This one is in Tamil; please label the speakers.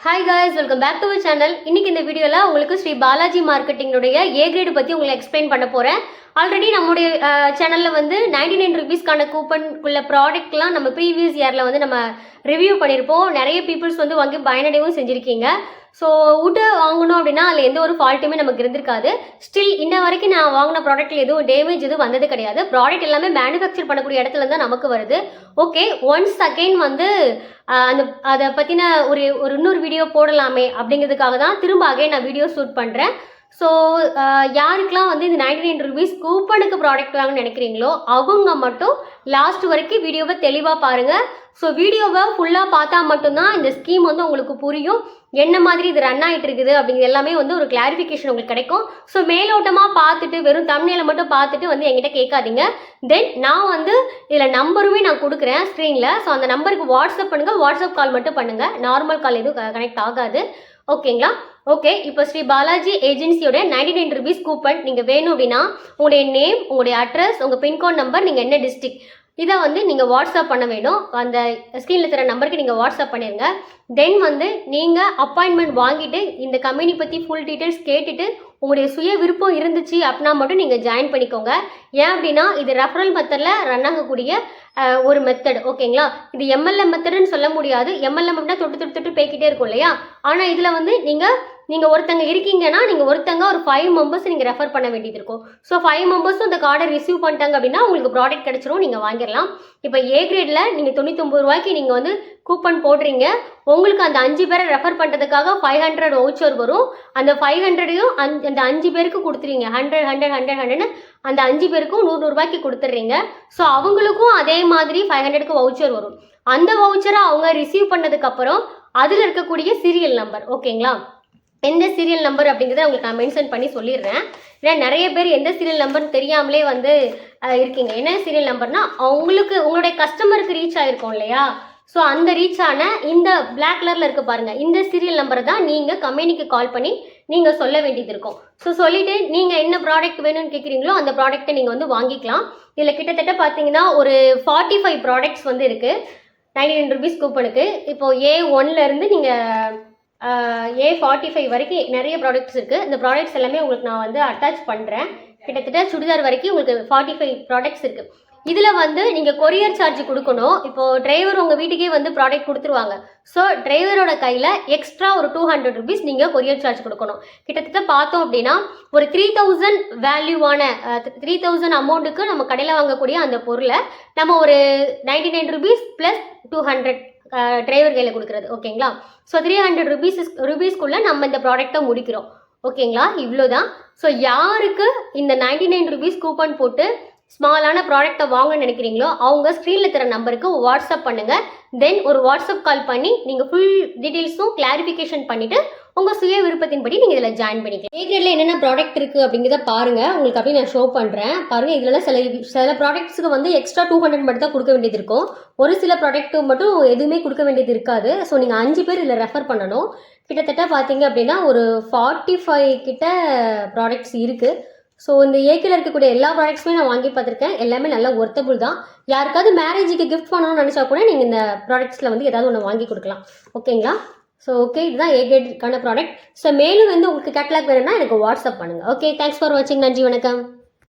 Speaker 1: Hi guys welcome back to our channel இன்றைக்கி இந்த வீடியோவில் உங்களுக்கு ஸ்ரீ பாலாஜி மார்க்கெட்டிங்குடைய ஏ கிரேடு பற்றி உங்களுக்கு எக்ஸ்பிளைன் பண்ண போகிறேன் ஆல்ரெடி நம்முடைய சேனலில் வந்து நைன்டி நைன் ருபீஸ்க்கான கூப்பன் உள்ள ப்ராடக்ட்லாம் நம்ம ப்ரீவியஸ் இயரில் வந்து நம்ம ரிவ்யூ பண்ணியிருப்போம் நிறைய பீப்புள்ஸ் வந்து வாங்கி பயனடையவும் செஞ்சுருக்கீங்க. ஸோ உட்டு வாங்கணும் அப்படின்னா அதில் எந்த ஒரு ஃபால்ட்டுமே நமக்கு இருந்திருக்காது. ஸ்டில் இன்ன வரைக்கும் நான் வாங்கின ப்ராடக்ட்டில் எதுவும் டேமேஜ் எதுவும் வந்தது கிடையாது. ப்ராடக்ட் எல்லாமே மேனுஃபேக்சர் பண்ணக்கூடிய இடத்துல தான் நமக்கு வருது. ஓகே ஒன்ஸ் அகைன் வந்து அந்த அதை பற்றின ஒரு ஒரு இன்னொரு வீடியோ போடலாமே அப்படிங்கிறதுக்காக தான் திரும்ப அகைன் நான் வீடியோ ஷூட் பண்ணுறேன் ஸோ uh, யாருக்கெல்லாம் வந்து இந்த நைன்டி நைன் ருபீஸ் கூப்பனுக்கு ப்ராடக்ட் வாங்கன்னு நினைக்கிறீங்களோ அவங்க மட்டும் லாஸ்ட் வரைக்கும் வீடியோவை தெளிவாக பாருங்கள் ஸோ வீடியோவை ஃபுல்லாக பார்த்தா மட்டும்தான் இந்த ஸ்கீம் வந்து உங்களுக்கு புரியும். என்ன மாதிரி இது ரன் ஆகிட்டு இருக்குது அப்படிங்கிறது எல்லாமே வந்து ஒரு கிளாரிஃபிகேஷன் உங்களுக்கு கிடைக்கும். ஸோ மேலோட்டமாக பார்த்துட்டு வெறும் தமிழில் மட்டும் பார்த்துட்டு வந்து என்கிட்ட கேட்காதீங்க. தென் நான் வந்து இதில் நம்பருமே நான் கொடுக்குறேன் ஸ்க்ரீனில் ஸோ அந்த நம்பருக்கு வாட்ஸ்அப் பண்ணுங்கள் வாட்ஸ்அப் கால் மட்டும் பண்ணுங்கள் நார்மல் கால் எதுவும் கனெக்ட் ஆகாது. ஓகேங்களா? ஓகே இப்போ ஸ்ரீ பாலாஜி ஏஜென்சியோட நைன்டி நைன் ருபீஸ் கூப்பன் நீங்கள் வேணும் அப்படின்னா உங்களுடைய நேம் உங்களுடைய அட்ரஸ் உங்கள் பின்கோட் நம்பர் நீங்கள் என்ன டிஸ்ட்ரிக்ட் இதை வந்து நீங்கள் வாட்ஸ்அப் பண்ண வேணும். அந்த ஸ்க்ரீனில் தர நம்பருக்கு நீங்கள் வாட்ஸ்அப் பண்ணிடுங்க தென் வந்து நீங்கள் அப்பாயின்மெண்ட் வாங்கிட்டு இந்த கம்பெனி பற்றி ஃபுல் டீட்டெயில்ஸ் கேட்டுட்டு உங்களுடைய சுய விருப்பம் இருந்துச்சு அப்படின்னா மட்டும் நீங்கள் ஜாயின் பண்ணிக்கோங்க. ஏன் அப்படின்னா இது ரெஃபரல் மெத்தடில் ரன் ஆகக்கூடிய ஒரு மெத்தட் ஓகேங்களா இது எம்எல்ஏ மெத்தடுன்னு சொல்ல முடியாது. எம்எல்ஏ அப்படின்னா தொட்டு தொட்டு தொட்டு பேக்கிட்டே இருக்கும் இல்லையா? ஆனால் இதில் வந்து நீங்கள் நீங்கள் ஒருத்தங்க இருக்கீங்கன்னா நீங்கள் ஒருத்தங்க ஒரு ஃபைவ் மெம்பர்ஸ் நீங்கள் ரெஃபர் பண்ண வேண்டியது இருக்கும். ஸோ ஃபைவ் மெம்பர்ஸும் அந்த கார்டை ரிசீவ் பண்ணிட்டாங்க அப்படின்னா உங்களுக்கு ப்ராடக்ட் கிடச்சிரும் நீங்கள் வாங்கிடலாம். இப்போ ஏ கிரேடில் நீங்கள் தொண்ணூத்தொம்பது ரூபாய்க்கு நீங்கள் வந்து கூப்பன் போடுறீங்க. உங்களுக்கு அந்த அஞ்சு பேரை ரெஃபர் பண்ணுறதுக்காக ஃபைவ் ஹண்ட்ரட் வவுச்சர் வரும். அந்த ஃபைவ் ஹண்ட்ரடையும் அந்த அஞ்சு பேருக்கு கொடுத்துறீங்க ஹண்ட்ரட் ஹண்ட்ரட் ஹண்ட்ரட் ஹண்ட்ரட்னு அந்த அஞ்சு பேருக்கும் நூறு நூறுரூபாய்க்கு கொடுத்துட்றீங்க. ஸோ அவங்களுக்கும் அதே மாதிரி ஃபைவ் ஹண்ட்ரடுக்கு வவுச்சர் வரும். அந்த வவுச்சரை அவங்க ரிசீவ் பண்ணதுக்கப்புறம் அதில் இருக்கக்கூடிய சீரியல் நம்பர் ஓகேங்களா எந்த சீரியல் நம்பர் அப்படிங்கிறத உங்களுக்கு நான் மென்ஷன் பண்ணி சொல்லிடுறேன். ஏன்னா நிறைய பேர் எந்த சீரியல் நம்பர்னு தெரியாமலே வந்து இருக்கீங்க. என்ன சீரியல் நம்பர்னா அவங்களுக்கு உங்களுடைய கஸ்டமருக்கு ரீச் ஆகிருக்கும் இல்லையா? ஸோ அந்த ரீச் ஆன இந்த பிளாக் கலரில் இருக்க பாருங்கள் இந்த சீரியல் நம்பரை தான் நீங்கள் கம்பெனிக்கு கால் பண்ணி நீங்கள் சொல்ல வேண்டியது இருக்கும். ஸோ சொல்லிவிட்டு நீங்கள் என்ன ப்ராடக்ட் வேணும்னு கேட்குறீங்களோ அந்த ப்ராடக்ட்டை நீங்கள் வந்து வாங்கிக்கலாம். இதில் கிட்டத்தட்ட பார்த்தீங்கன்னா ஒரு ஃபார்ட்டி ஃபைவ் ப்ராடக்ட்ஸ் வந்து இருக்குது நைன்டி நைன் ருபீஸ் கூப்பனுக்கு இப்போது ஏ ஒன்லேருந்து நீங்கள் ஏ ஃபார்ட்டி ஃபைவ் வரைக்கும் நிறைய ப்ராடக்ட்ஸ் இருக்குது இந்த ப்ராடக்ட்ஸ் எல்லாமே உங்களுக்கு நான் வந்து அட்டாச் பண்ணுறேன் கிட்டத்தட்ட சுடிதார் வரைக்கும் உங்களுக்கு ஃபார்ட்டி ஃபைவ் ப்ராடக்ட்ஸ் இருக்குது இதில் வந்து நீங்கள் கொரியர் சார்ஜ் கொடுக்கணும். இப்போது டிரைவர் உங்கள் வீட்டுக்கே வந்து ப்ராடக்ட் கொடுத்துருவாங்க. ஸோ டிரைவரோட கையில் எக்ஸ்ட்ரா ஒரு டூ ஹண்ட்ரட் ருபீஸ் நீங்கள் கொரியர் சார்ஜ் கொடுக்கணும். கிட்டத்தட்ட பார்த்தோம் அப்படின்னா ஒரு த்ரீ தௌசண்ட் வேல்யூவான த்ரீ தௌசண்ட் அமௌண்ட்டுக்கு நம்ம கடையில் வாங்கக்கூடிய அந்த பொருளை நம்ம ஒரு ninety nine rupees plus two hundred driver கையில் கொடுக்குறது ஓகேங்களா ஸோ த்ரீ ஹண்ட்ரட் ருபீஸ் ருபீஸ்க்குள்ளே நம்ம இந்த ப்ராடக்டை முடிக்கிறோம் ஓகேங்களா இவ்வளோ தான் ஸோ யாருக்கு இந்த நைன்டி நைன் ருபீஸ் கூப்பன் போட்டு ஸ்மாலான ப்ராடக்ட்டை வாங்க நினைக்கிறீங்களோ அவங்க ஸ்க்ரீனில் தர நம்பருக்கு வாட்ஸ்அப் பண்ணுங்கள் தென் ஒரு வாட்ஸ்அப் கால் பண்ணி நீங்கள் ஃபுல் டீட்டெயில்ஸும் கிளாரிஃபிகேஷன் பண்ணிவிட்டு உங்கள் சுய விருப்பத்தின்படி நீங்கள் இதில் ஜாயின் பண்ணிக்கலாம். ஏகிரேடில் என்னென்ன ப்ராடக்ட் இருக்குது அப்படிங்கிறத பாருங்கள் உங்களுக்கு அப்படியே நான் ஷோ பண்ணுறேன் பாருங்கள் இதில் சில சில ப்ராடக்ட்ஸுக்கு வந்து எக்ஸ்ட்ரா டூ ஹண்ட்ரட் மட்டும் தான் கொடுக்க வேண்டியது இருக்கும். ஒரு சில ப்ராடக்ட்டு மட்டும் எதுவுமே கொடுக்க வேண்டியது இருக்காது. ஸோ நீங்கள் அஞ்சு பேர் இதில் ரெஃபர் பண்ணணும். கிட்டத்தட்ட பார்த்தீங்க அப்படின்னா ஒரு ஃபார்ட்டி ஃபைவ் கிட்ட ப்ராடக்ட்ஸ் இருக்குது ஸோ இந்த ஏக்கில் இருக்கக்கூடிய எல்லா ப்ராடக்ட்ஸுமே நான் வாங்கி பார்த்துருக்கேன். எல்லாமே நல்லா ஒர்த்தபுள் தான். யாருக்காவது மேரேஜுக்கு கிஃப்ட் பண்ணணும்னு நினச்சா கூட நீங்கள் இந்த ப்ராடக்ட்ஸில் வந்து ஏதாவது ஒன்று வாங்கி கொடுக்கலாம். ஓகேங்களா ஸோ ஓகே இதுதான் ஏ கிரேடுக்கான ப்ராடக்ட் ஸோ மேலும் வந்து உங்களுக்கு கேட்லாக் வேணும்னா எனக்கு வாட்ஸ்அப் பண்ணுங்கள் ஓகே தேங்க்ஸ் ஃபார் வாட்சிங் நன்றி வணக்கம்.